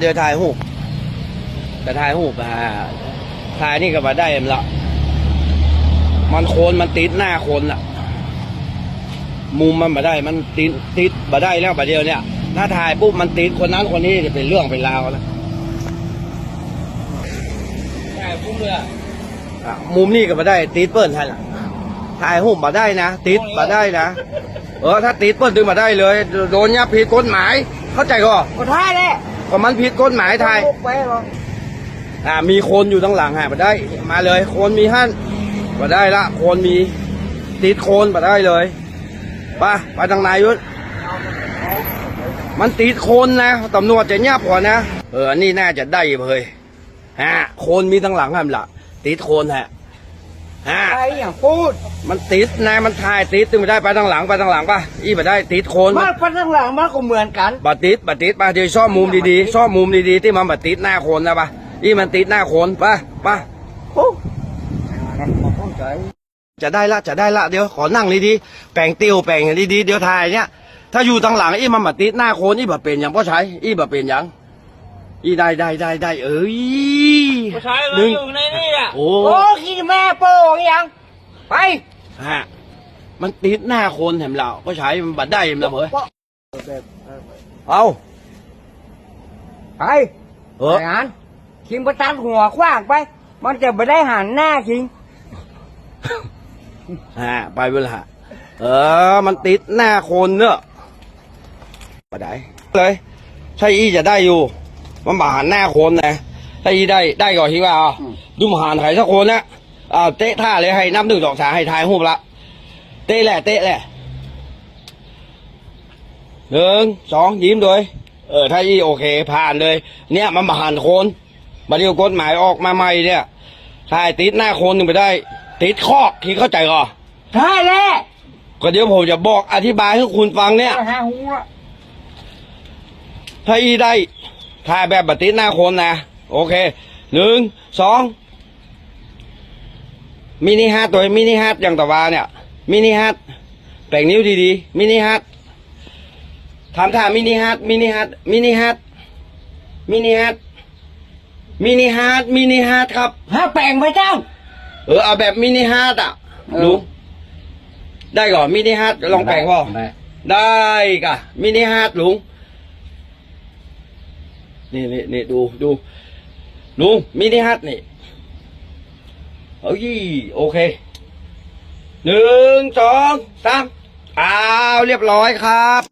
เดี๋ยวถ่ายหูปแต่ถ่ายหูปอ่าถ่ายนี่ก็มาได้เอ็มละ มันโคนมันติดหน้าโคนอะมุมมันมาได้มันติดติดมาได้แล้วประเดี๋ยวเนี่ย ถ้าถ่ายปุ๊บมันติดคนนั้นคนนี้จะเป็นเรื่องเป็นราวแล้วถ่ายปุ๊บเลยอะมุมนี่ก็มาได้ติดเปิ้ลท่านล่ะถ่ายหูปมาได้นะติดมาได้นะเออถ้าติดเปิ้ลดึงมาได้เลย โดนยับผิดกฎหมาย เข้าใจก็ก็ท่าแหละ ก็มันผิดกฎหมายไทยไปหรออ่ามีคนอยู่ทั้งหลังฮะมาได้ มาเลยโคนมีหั่นมาได้ละโคนมีติดโคนมาได้เลยไปไปทางนายยุทธมันติดโคนนะตำรวจจะเงียบก่อนนะ เอออันนี่น่าจะได้เลยฮะโคนมีทั้งหลังฮะละติดโคนฮะ ฮะไปอย่างพูดมันติดนะมันถ่ายติดตึงไม่ได้ไปทางหลังไปทางหลังป่ะอีมาได้ติดโคนมากพันข้างหลังมันก็เหมือนกันบัดติดบัดติดไปเดี๋ยวชอบมุมดีๆชอบมุมดีๆที่มันบัดติดหน้าโคนนะป่ะอีมันติดหน้าโคนไปไปโอ้มาพ้องใจจะได้ละจะได้ละเดี๋ยวขอนั่งดีๆแปลงติวแปลงอย่างดีๆเดี๋ยวถ่ายเนี่ยถ้าอยู่ทางหลังอีมันบัดติดหน้าโคนอีบัดเป็นอย่างพ่อใช้อีบัดเป็นอย่าง อีได้ได้ได้ได้เอ้ยใช้หเรานึ่งอยู่ในนี่อะโอ้โอ้ขี้แม่โป้งยังไปฮะมันติดหน้าโคนแถมเราพ่อใช้มันบัดได้เห็นละเหมยเอาไปเออไปหันคิงประตันหัวขว้างไป มันจะไม่ได้หันหน้าคิงฮะไปเวลาเออ มันติดหน้าโคนเนอะบัดได้เลยใช่อีจะได้อยู่ มันบาหันหน้าโคนนะถ้าอีได้ได้ก่อนทีว่าอะดูมนหันไข่สักคนนะอ้าวเตะท่าเลยให้นับหนึ่งสองสามให้ทายหูปละเตะแหละเตะแหละหนึ่งสองยิ้มด้วย เออถ้าอีโอเคผ่านเลย เนี่ยมันบาหันโคนบัดเดียวกฎหมายออกมาใหม่เนี่ยถ่ายติดหน้าโคนหนึ่งไปได้ ติดคอกคิดเข้าใจก่อนท่าแหละก็เดี๋ยวผมจะบอกอธิบายให้คุณฟังเนี่ยหาหัวถ้าอีได้ ถ่ายแบบบัดติดหน้าโคนนะ โอเคหนึ่งสองมินิฮาร์ดตัวมินิฮาร์ดอย่างตะวาเนี่ยมินิฮาร์ดแปลงนิ้วดีๆมินิฮาร์ดทำท่ามินิฮาร์ดมินิฮาร์ดมินิฮาร์ดมินิฮาร์ดมินิฮาร์ดมินิฮาร์ดครับหาแปลงไปจ้างเออเอาแบบมินิฮาร์ดอะเออลุงได้ก่อนมินิฮาร์ดลองแปลงพ่อได้ได้กะมินิฮาร์ดลุง นี่นี่นี่ดูดูลุงมินิฮัทนี่เอ้ยโอเคหนึ่งสองสามอ้าวเรียบร้อยครับ